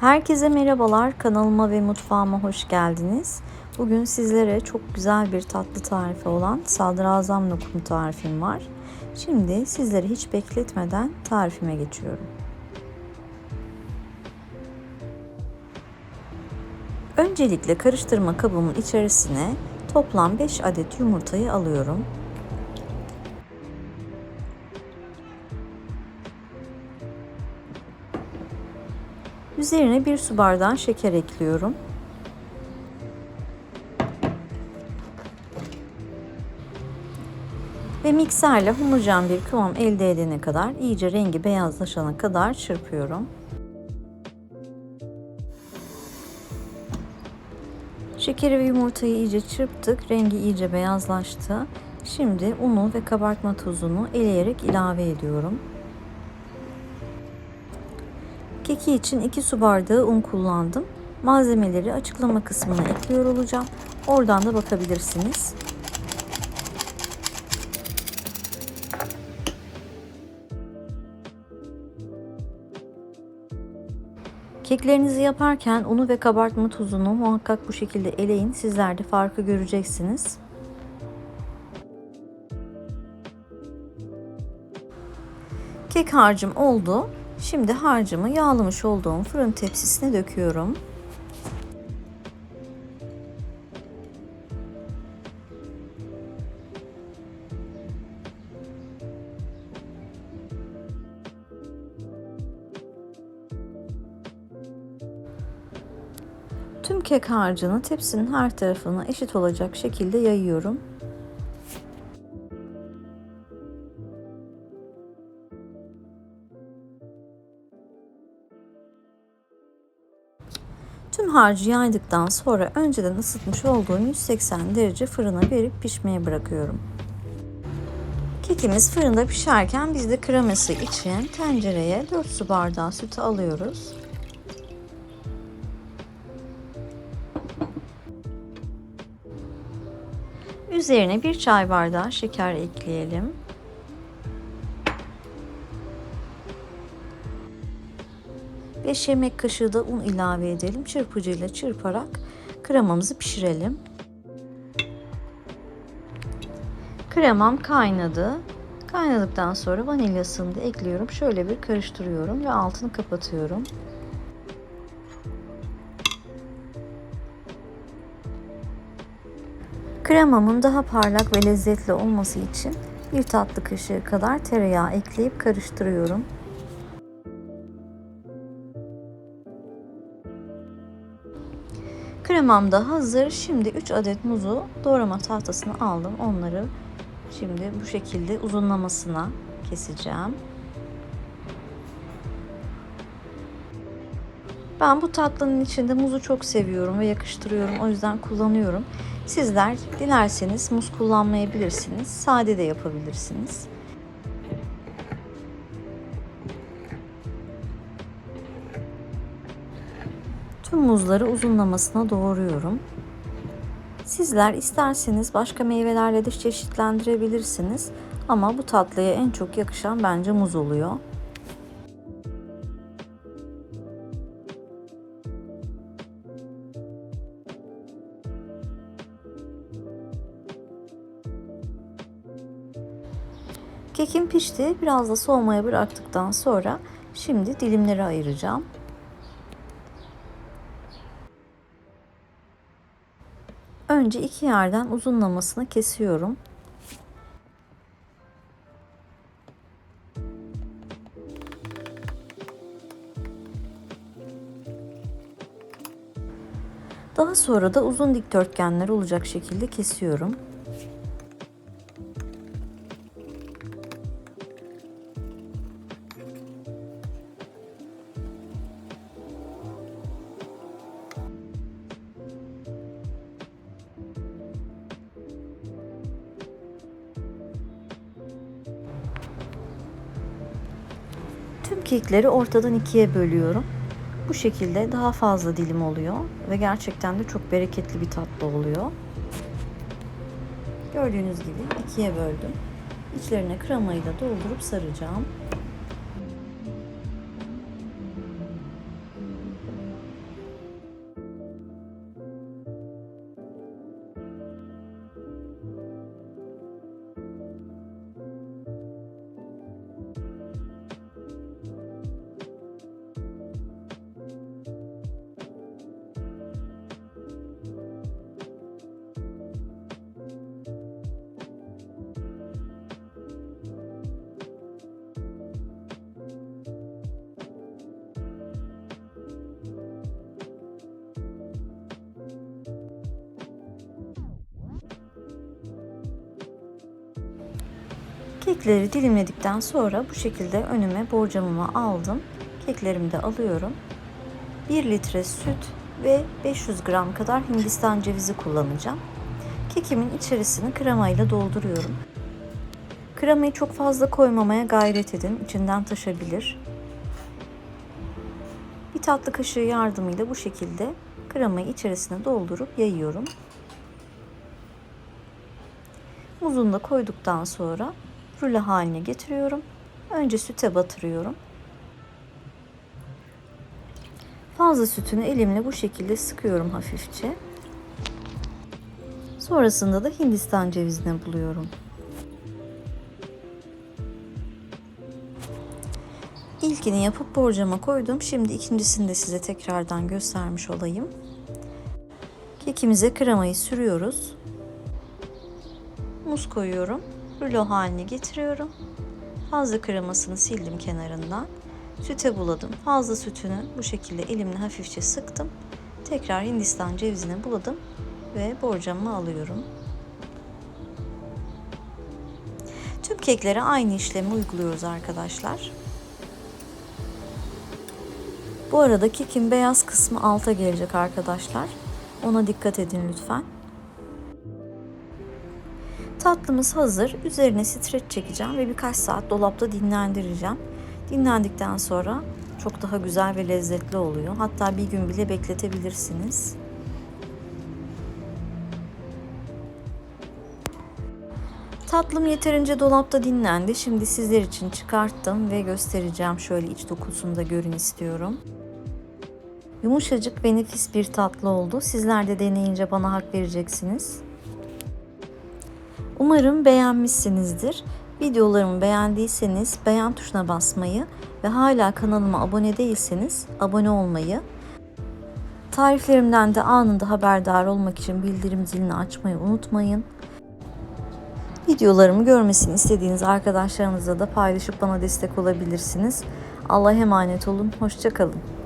Herkese merhabalar. Kanalıma ve mutfağıma hoş geldiniz. Bugün sizlere çok güzel bir tatlı tarifi olan sadrazam lokum tarifim var. Şimdi sizleri hiç bekletmeden tarifime geçiyorum. Öncelikle karıştırma kabımın içerisine toplam 5 adet yumurtayı alıyorum. Üzerine bir su bardağı şeker ekliyorum. Ve mikserle homojen bir kıvam elde edene kadar iyice rengi beyazlaşana kadar çırpıyorum. Şekeri ve yumurtayı iyice çırptık. Rengi iyice beyazlaştı. Şimdi unu ve kabartma tozunu eleyerek ilave ediyorum. Keki için 2 su bardağı un kullandım. Malzemeleri açıklama kısmına ekliyor olacağım. Oradan da bakabilirsiniz. Keklerinizi yaparken unu ve kabartma tuzunu muhakkak bu şekilde eleyin. Sizler de farkı göreceksiniz. Kek harcım oldu. Şimdi harcımı yağlamış olduğum fırın tepsisine döküyorum. Tüm kek harcını tepsinin her tarafına eşit olacak şekilde yayıyorum. Tüm harcı yaydıktan sonra önceden ısıtmış olduğum 180 derece fırına verip pişmeye bırakıyorum. Kekimiz fırında pişerken biz de kreması için tencereye 4 su bardağı sütü alıyoruz. Üzerine bir çay bardağı şeker ekleyelim. 5 yemek kaşığı da un ilave edelim. Çırpıcıyla çırparak kremamızı pişirelim. Kremam kaynadı. Kaynadıktan sonra vanilyasını da ekliyorum. Şöyle bir karıştırıyorum ve altını kapatıyorum. Kremamın daha parlak ve lezzetli olması için bir tatlı kaşığı kadar tereyağı ekleyip karıştırıyorum. Kremam da hazır. Şimdi 3 adet muzu doğrama tahtasına aldım. Onları şimdi bu şekilde uzunlamasına keseceğim. Ben bu tatlının içinde muzu çok seviyorum ve yakıştırıyorum. O yüzden kullanıyorum. Sizler dilerseniz muz kullanmayabilirsiniz. Sade de yapabilirsiniz. Tüm muzları uzunlamasına doğruyorum. Sizler isterseniz başka meyvelerle de çeşitlendirebilirsiniz. Ama bu tatlıya en çok yakışan bence muz oluyor. Kekim pişti. Biraz da soğumaya bıraktıktan sonra şimdi dilimleri ayıracağım. Önce iki yerden uzunlamasına kesiyorum. Daha sonra da uzun dikdörtgenler olacak şekilde kesiyorum. Tüm kekleri ortadan ikiye bölüyorum. Bu şekilde daha fazla dilim oluyor ve gerçekten de çok bereketli bir tatlı oluyor. Gördüğünüz gibi ikiye böldüm. İçlerine kremayı da doldurup saracağım. Kekleri dilimledikten sonra bu şekilde önüme borcamımı aldım. Keklerimi de alıyorum. 1 litre süt ve 500 gram kadar hindistan cevizi kullanacağım. Kekimin içerisini kremayla dolduruyorum. Kremayı çok fazla koymamaya gayret edin. İçinden taşabilir. Bir tatlı kaşığı yardımıyla bu şekilde kremayı içerisine doldurup yayıyorum. Muzunu da koyduktan sonra rulo haline getiriyorum. Önce süte batırıyorum. Fazla sütünü elimle bu şekilde sıkıyorum hafifçe. Sonrasında da hindistan cevizine buluyorum. İlkini yapıp borcama koydum. Şimdi ikincisini de size tekrardan göstermiş olayım. Kekimize kremayı sürüyoruz. Muz koyuyorum. Rulo haline getiriyorum. Fazla kremasını sildim kenarından. Süte buladım. Fazla sütünü bu şekilde elimle hafifçe sıktım. Tekrar hindistan cevizine buladım ve borcamı alıyorum. Tüm keklere aynı işlemi uyguluyoruz arkadaşlar. Bu arada kekin beyaz kısmı alta gelecek arkadaşlar. Ona dikkat edin lütfen. Tatlımız hazır. Üzerine streç çekeceğim ve birkaç saat dolapta dinlendireceğim. Dinlendikten sonra çok daha güzel ve lezzetli oluyor. Hatta bir gün bile bekletebilirsiniz. Tatlım yeterince dolapta dinlendi. Şimdi sizler için çıkarttım ve göstereceğim. Şöyle iç dokusunu da görün istiyorum. Yumuşacık ve nefis bir tatlı oldu. Sizler de deneyince bana hak vereceksiniz. Umarım beğenmişsinizdir. Videolarımı beğendiyseniz beğen tuşuna basmayı ve hala kanalıma abone değilseniz abone olmayı, tariflerimden de anında haberdar olmak için bildirim zilini açmayı unutmayın. Videolarımı görmesini istediğiniz arkadaşlarınızla da paylaşıp bana destek olabilirsiniz. Allah'a emanet olun, hoşçakalın.